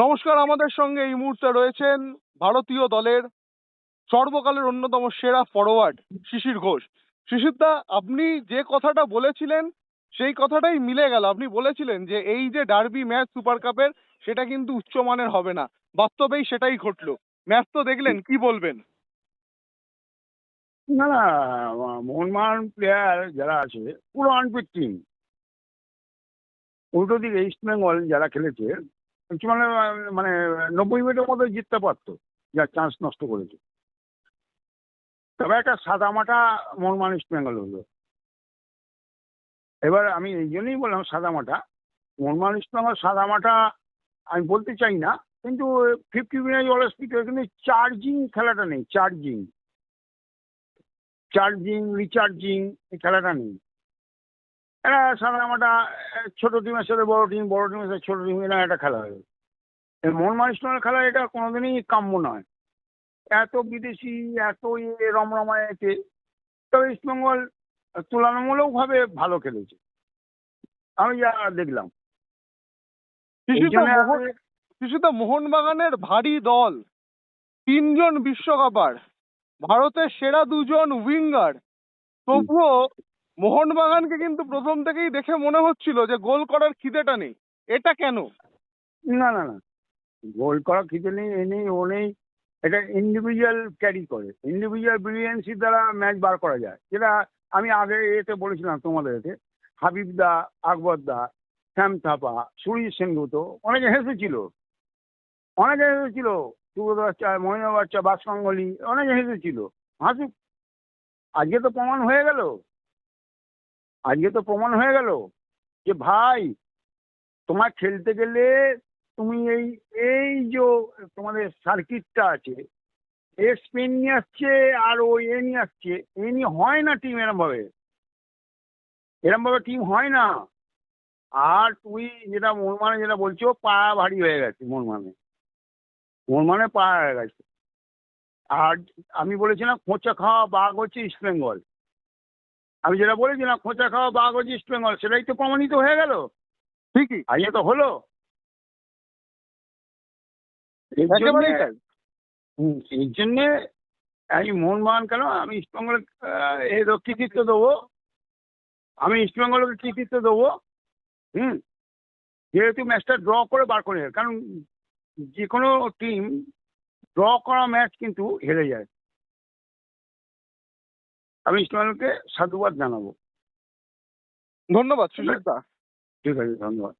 নমস্কার, আমাদের সঙ্গে এই মুহূর্তে রয়েছেন ভারতীয় দলের সর্বকালের অন্যতম সেরা ফরওয়ার্ড শিশির ঘোষ। শিশিরদা আপনি যে কথাটা বলেছিলেন, সেই কথাটাই মিলে গেল। আপনি বলেছিলেন যে এই যে ডার্বি ম্যাচ সুপার কাপের সেটা কিন্তু উচ্চমানের হবে না। বাস্তবেই সেটাই ঘটলো। ম্যাচ তো দেখলেন, কি বলবেন? না না মোহনবাগান প্লেয়ার যারা আছে, পুরো আনফিট টিম উল্টো দিকে ইস্ট বেঙ্গল যারা খেলেছে মানে মানে নব্বই মিনিটের মধ্যে জিততে পারতো যার চান্স নষ্ট করেছে। তবে একটা সাদামাটা মোহনবাগান ইস্ট বেঙ্গল হলো। এবার আমি এই জন্যই বললাম সাদামাটা। মোহনবাগান ইস্ট বেঙ্গল সাদামাটা আমি বলতে চাই না, কিন্তু ফিফটি মিনিট অলস কিন্তু চার্জিং খেলাটা নেই চার্জিং চার্জিং রিচার্জিং এই খেলাটা নেই। এটা সাধারণটা ছোট টিমের সাথে বড় টিম বড় টিমের সাথে ছোট টিম এরকম একটা খেলা হয় এই মন মানুষের খেলা এটা কোনোদিনই কাম্য নয়। এত বিদেশি এত ইয়ে রমরমায় আছে। তবে ইস্টবেঙ্গল তুলনামূলকভাবে ভালো খেলেছে। আমি যা দেখলাম। আমি- মোহনবাগানের ভারী দল। তিনজন বিশ্বকাপার। ভারতের সেরা দুজন উইঙ্গার। তবুও মোহনবাগানকে কিন্তু প্রথম থেকেই দেখে মনে হচ্ছিল যে গোল করার খিদেটা নেই। এটা কেন? না না না। গোল করার খিদে নেই, এ নেই, ও নেই। এটা ইন্ডিভিজুয়াল ক্যারি করে। ইন্ডিভিজুয়াল ব্রিলিয়েন্সির দ্বারা ম্যাচ বার করা যায়। যেটা আমি আগে এতে বলেছিলাম তোমাদের এতে। হাবিব দা, আকবর দা, শ্যাম থাপা সুরিজ সেনগুপ্ত অনেকে হেসেছিল। অনেকে হেসেছিল। সুব্রত বাচ্চা মহিনা বাচ্চা বাসকাঙ্গলি অনেকে হেসেছিল। হাসুক আজকে তো প্রমাণ হয়ে গেল। আজকে তো প্রমাণ হয়ে গেল যে ভাই, তোমার খেলতে গেলে তুমি এই এই যে তোমাদের সার্কিটটা আছে, এ স্পিন নিয়ে আসছে আর ও এ নিয়ে আসছে, এ নিয়ে হয় না টিম এরমভাবে। এরমভাবে টিম হয় না। আর তুই যেটা মন মানে যেটা বলছো, পা ভারী হয়ে গেছে মোহনমানে মানে পা হয়ে গেছে। আর আমি বলেছিলাম, খোঁচা খাওয়া বাঘ হচ্ছে ইস্ট বেঙ্গল। আমি যেটা বলেছিলাম খোঁচা খাওয়া বাঘ হচ্ছে ইস্ট বেঙ্গল সেটাই তো প্রমাণিত হয়ে গেল। ঠিকই আজকে তো হলো। এর একেবারেই জন্যে- তাই। হুম, এই জন্যে আমি মোহনবাগান কেন আমি ইস্টবেঙ্গলের এর কৃতিত্ব দেবো। আমি ইস্টবেঙ্গলকে কৃতিত্ব দেবো। হুম যেহেতু ম্যাচটা ড্র করে বার করে কারণ যে কোনো টিম ড্র করা ম্যাচ কিন্তু হেরে যায়। আমি ইসলামকে সাধুবাদ জানাব। ধন্যবাদ সুশীলদা ঠিক আছে ধন্যবাদ।